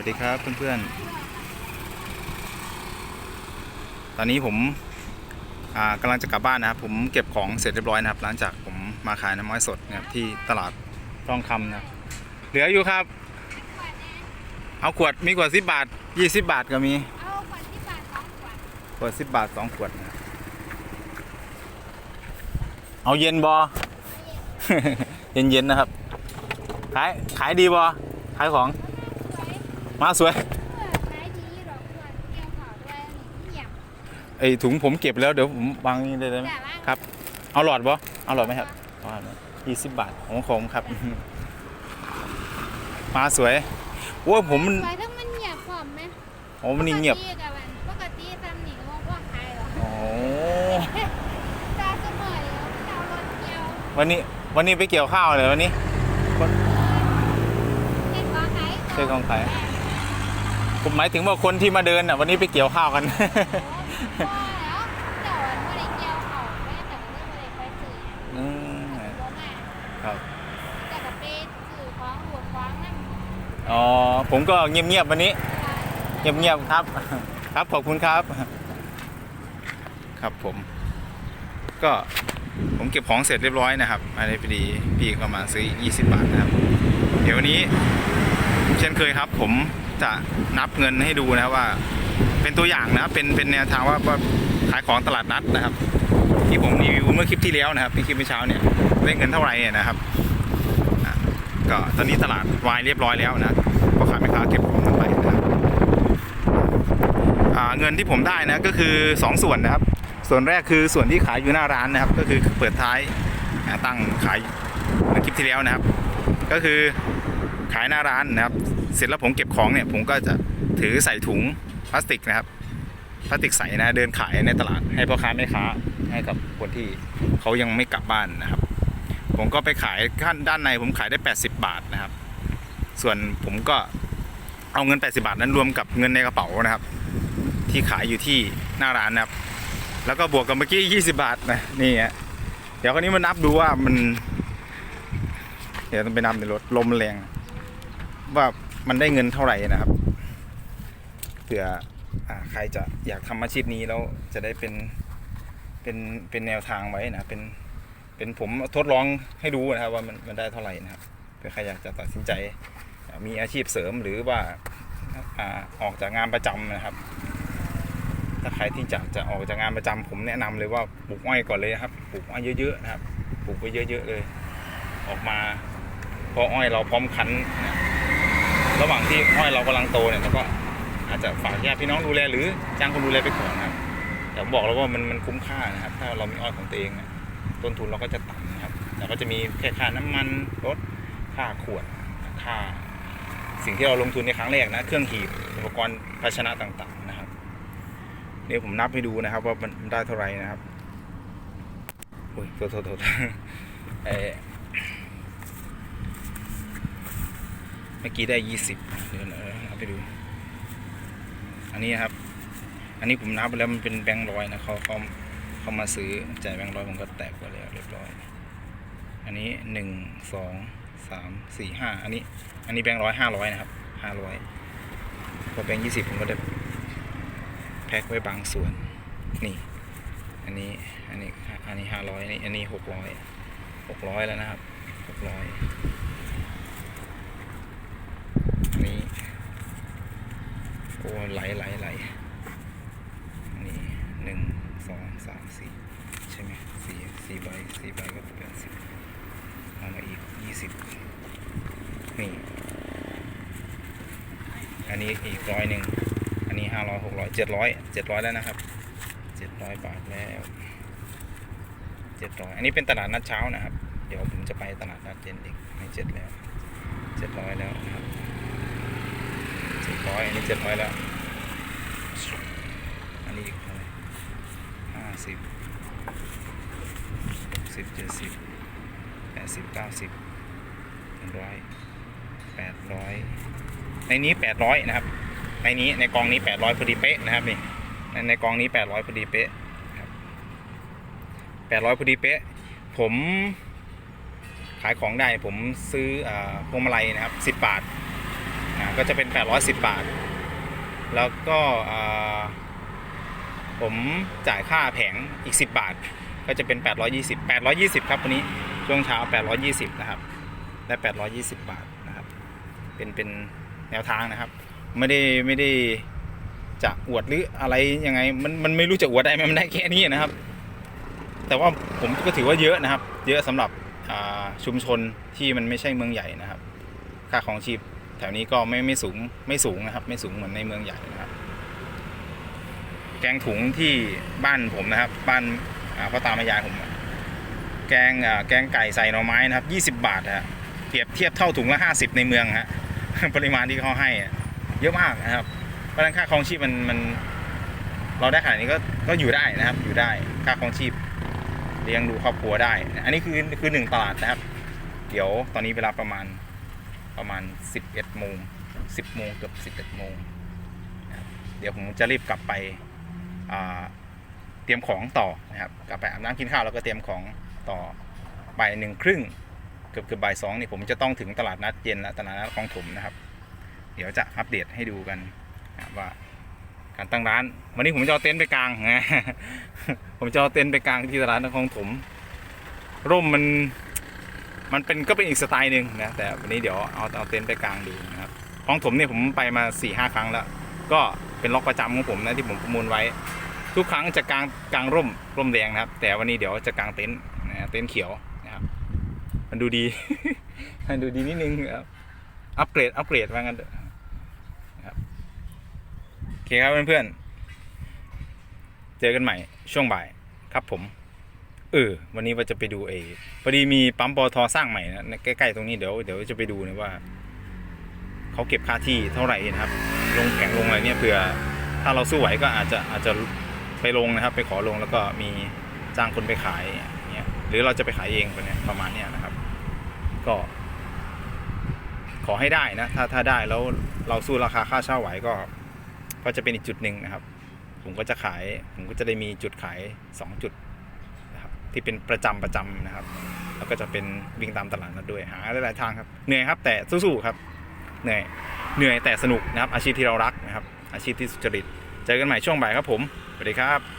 วัสดีครับเพื่อนๆ ตอนนี้ผมอ่ากำลังจะกลับบ้านนะครับ ผมเก็บของเสร็จเรียบร้อยนะครับหลังจากผมมาขายน้ำม้อยสดนะครับที่ตลาดร่องคำนะครับเหลืออยู่ครับ เอาขวดมีขวดสิบบาทยี่สิบบาทก็มีเอาขวดที่บาทสองขวดขวดสิบบาทสองขวดนะครับเอาเย็นบอเย็นเย็นๆนะครับขายขายดีบอขายของสวย มาสวยเพื่อขายดีหรอกขวดเกี่ยวขาวด้วยนี่เหี่ยมไอถุงผมเก็บแล้วเดี๋ยวผมวางนี่ได้ไหมแต่ว่าครับ เอาหลอดบ่เอาหลอดไหมครับเอาหลอดไหมยี่สิบบาทของผมครับ มาสวยโอ้ยผมมันสวยถ้ามันเหี่ยมพร้อมไหมโอ้มันนี่เงียบปกติกับมันปกติตำหนิว่าว่าขายหรอโอ้ตาเสมอเลยเจ้ารถเกี่ยววันนี้วันนี้ไปเกี่ยวข้าวเลยวันนี้เห็นว่าขายใช่ของขาย ผมหมายถึงว่าคนที่มาเดินอะวันนี้ไปเกี่ยวข้าวกันว่าแล้วเดี๋ยวมันไม่ได้เกี่ยวเขาแม่แต่ก็ไม่ได้ไปซื้ออืมรถอะครับแต่กับไปซื้อของหัวฟ้องนั่นอ๋อผมก็เงียบๆวันนี้ เงียบๆครับ ครับขอบคุณครับ ครับผม ก็ผมเก็บของเสร็จเรียบร้อยนะครับอะไรพอดีพี่ก็มาซื้อ 20 บาทนะครับ เดี๋ยววันนี้ เช่นเคยครับ ผมจะนับเงินให้ดูนะครับว่า เป็นตัวอย่างนะเป็นเป็นแนวทางว่าว่าขายของตลาดนัดนะครับ ที่ผมรีวิวเมื่อคลิปที่แล้วนะครับในคลิปเมื่อเช้าเนี่ยได้เงินเท่าไหร่เนี่ยนะครับก็ตอนนี้ตลาดวายเรียบร้อยแล้วนะพ่อค้าแม่ค้าเก็บของกันไปนะครับอ่าเงินที่ผมได้นะก็คือ 2 ส่วนนะครับ ส่วนแรกคือส่วนที่ขายอยู่หน้าร้านนะครับ ก็คือเปิดท้ายตั้งขายในคลิปที่แล้วนะครับ ก็คือ ขายหน้าร้านนะครับ เสร็จแล้วผมเก็บของเนี่ย ผมก็จะถือใส่ถุงพลาสติกนะครับพลาสติกใสนะเดินขายในตลาดให้พ่อค้าแม่ค้าให้กับคนที่เขายังไม่กลับบ้านนะครับ ผมก็ไปขายด้นด้านในผมขายได้ 80 บาทนะครับ ส่วนผมก็เอาเงิน 80 บาทนั้นรวมกับเงินในกระเป๋านะครับ ที่ขายอยู่ที่หน้าร้านนะครับ แล้วก็บวกกับเมื่อกี้ 20 บาทนะนี่ฮะเดี๋ยวคราวนี้มานับดูว่ามัน เดี๋ยวต้องไปนับในรถลมแรง ว่ามันได้เงินเท่าไหร่นะครับเผื่ออใครจะอยากทำอาชีพนี้แล้วจะได้เป็นเป็นเป็นแนวทางไว้นะเป็นเป็นผมทดลองให้ดูนะครับว่ามันมันได้เท่าไหร่นะครับเผื่อใครอยากจะตัดสินใจมีอาชีพเสริมหรือว่าอาออกจากงานประจำนะครับ ถ้าใครที่จะจะออกจากงานประจำผมแนะนำเลยว่าปลูกอ้อยก่อนเลยครับปลูกอ้อยเยอะๆนะครับปลูกไปเยอะๆเลย ออกมาพออ้อยเราพร้อมคั้นนะ ระหว่างที่อ้อยเรากำลังโตเนี่ยเราก็อาจจะฝากญาติพี่น้องดูแลหรือจ้างคนดูแลไปก่อนนะครับ แต่ผมบอกแล้วว่ามันมันคุ้มค่านะครับ ถ้าเรามีอ้อยของตัวเองเนี่ยต้นทุนเราก็จะต่ำนะครับแต่ก็จะมีแค่ค่าน้ำมันรถค่าขวดค่า สิ่งที่เราลงทุนในครั้งแรกนะเครื่องหีบอุปกรณ์ภาชนะต่างๆนะครับเดี๋ยวผมนับให้ดูนะครับ ว่ามันมันได้เท่าไหร่นะครับโอ้ยโทษโทษโทษ เมื่อกี้ได้ยี่สิบเดี๋ยวนะเอาไปดู อันนี้ครับ อันนี้ผมนับไปแล้วมันเป็นแบงค์ร้อยนะเขาเขาเขามาซื้อจ่ายแบงค์ร้อยผมก็แตกไปแล้วเรียบร้อย อันนี้หนึ่งสองสามสี่ห้าอันนี้ อันนี้แบงค์ร้อยห้าร้อยนะครับห้าร้อยพอแบงค์ยี่สิบผมก็ได้แพ็คไว้บางส่วน นี่ อันนี้ อันนี้ อันนี้ห้าร้อยนี่ อันนี้หกร้อย หกร้อยแล้วนะครับ หกร้อยอันนี้ โอ้ ไหลไหลไหลนนี้หนึ่งสองสามสี่ใช่ไหมสี่สี่ใบสี่ใบก็แปดสิบเอามาอีกยี่สิบนี่อันนี้อีกร้อยหนึ่งอันนี้ห้าร้อยหกร้อยเจ็ดร้อยเจ็ดร้อยแล้วนะครับเจ็ดร้อยบาทแล้วเจ็ดร้อยอันนี้เป็นตลาดนัดเช้านะครับ เดี๋ยวผมจะไปตลาดนัดเย็นอีกในเจ็ดแล้วเจ็ดร้อยแล้วนะครับ เจ็ดร้อยอันนี้เจ็ดร้อยแล้ว อันนี้อีกเท่าไหร่ห้าสิบหกสิบเจ็ดสิบแปดสิบเก้าสิบหนึ่งร้อยแปดร้อยในนี้แปดร้อยนะครับ ในนี้ในกองนี้แปดร้อยพอดีเป๊ะนะครับนี่ในในกองนี้แปดร้อยพอดีเป๊ะครับแปดร้อยพอดีเป๊ะ ผมขายของได้ผมซื้ออพวงมาลัยนะครับสิบบาท ก็จะเป็น 810 บาท แล้วก็ผมจ่ายค่าแผงอีก 10 บาท ก็จะเป็น 820 820 ครับวันนี้ช่วงเช้า 820 นะครับ ได้ 820 บาทนะครับ เป็นเป็นแนวทางนะครับ ไม่ได้ไม่ได้จะอวดหรืออะไรยังไง มันมันไม่รู้จะอวดได้ไหมมันได้แค่นี้นะครับ แต่ว่าผมก็ถือว่าเยอะนะครับ เยอะสำหรับชุมชนที่มันไม่ใช่เมืองใหญ่นะครับ ค่าของชีพ แถวนี้ก็ไม่ไม่สูงไม่สูงนะครับ ไม่สูงเหมือนในเมืองใหญ่นะครับ แกงถุงที่บ้านผมนะครับ บ้านพ่อตามายายผม แกงแกงไก่ใส่หน่อไม้นะครับ 20 บาทฮะเปรียบเทียบเท่าถุงละ 50 ในเมืองฮะปริมาณที่เขาให้เยอะมากนะครับเพราะฉะนั้นค่าครองชีพมันมันเราได้ขนาดนี้ก็ก็อยู่ได้นะครับ อยู่ได้ค่าครองชีพเลี้ยงดูครอบครัวได้ อันนี้คือคือหนึ่งตลาดนะครับ เดี๋ยวตอนนี้เวลาประมาณ ประมาณ 11โมง10โมงเกือบ11โมงนะครับเดี๋ยวผมจะรีบกลับไปเตรียมของต่อนะครับกลับไปอาบน้ำกินข้าวแล้วก็เตรียมของต่อบ่ายหนึ่งครึ่งเกือบเกือบบ่ายสองนี่ผมจะต้องถึงตลาดนัดเย็นและตลาดนัดคลองถมนะครับ เดี๋ยวจะอัปเดตให้ดูกันว่าการตั้งร้าน วันนี้ผมจะเอาเต็นท์ไปกลางนะผมจะเอาเต็นท์ไปกลางที่ตลาดนัดคลองถมร่มมัน มันเป็นก็เป็นอีกสไตล์หนึ่งนะแต่วันนี้เดี๋ยวเอาเอาเต็นท์ไปกลางดูนะครับคลองถมเนี่ยผมไปมา4ี่ห้าครั้งแล้ว ก็เป็นล็อกประจำของผมนะที่ผมประมูลไว้ ทุกครั้งจะกางกางร่มร่มแดงนะครับ แต่วันนี้เดี๋ยวจะกางเต็นท์นะเต็นท์เขียวนะครับ มันดูดี มันดูดีนิดนึงครับอัปเกรดอัปเกรดว่างั้นเถอะนะครับโอเคครับเพื่อนๆเจอกันใหม่ช่วงบ่ายครับผม เออ วันนี้ว่าจะไปดูเอพอดีมีปั๊มปอทอสร้างใหม่นะใกล้ๆตรงนี้เดี๋ยวเดี๋ยวจะไปดูนะว่าเขาเก็บค่าที่เท่าไหร่นะครับ ลงแผงลงอะไรเนี่ยเผื่อ ถ้าเราสู้ไหวก็อาจจะอาจจะไปลงนะครับ ไปขอลงแล้วก็มีจ้างคนไปขายอย่างเนี่ยหรือเราจะไปขายเองไปเนี่ยประมาณเนี้ยนะครับ ก็ ขอให้ได้นะ ถ้าถ้าได้แล้วเราสู้ราคาค่าเช่าไหวก็ ก็จะเป็นอีกจุดหนึ่งนะครับ ผมก็จะขาย ผมก็จะได้มีจุดขายสองจุด ที่เป็นประจำประจำนะครับ แล้วก็จะเป็นวิ่งตามตลาดนัดด้วยหาหลายๆทางครับเหนื่อยครับแต่สู้ๆครับเหนื่อยเหนื่อยแต่สนุกนะครับ อาชีพที่เรารักนะครับ อาชีพที่สุจริต เจอกันใหม่ช่วงบ่ายครับผมสวัสดีครับ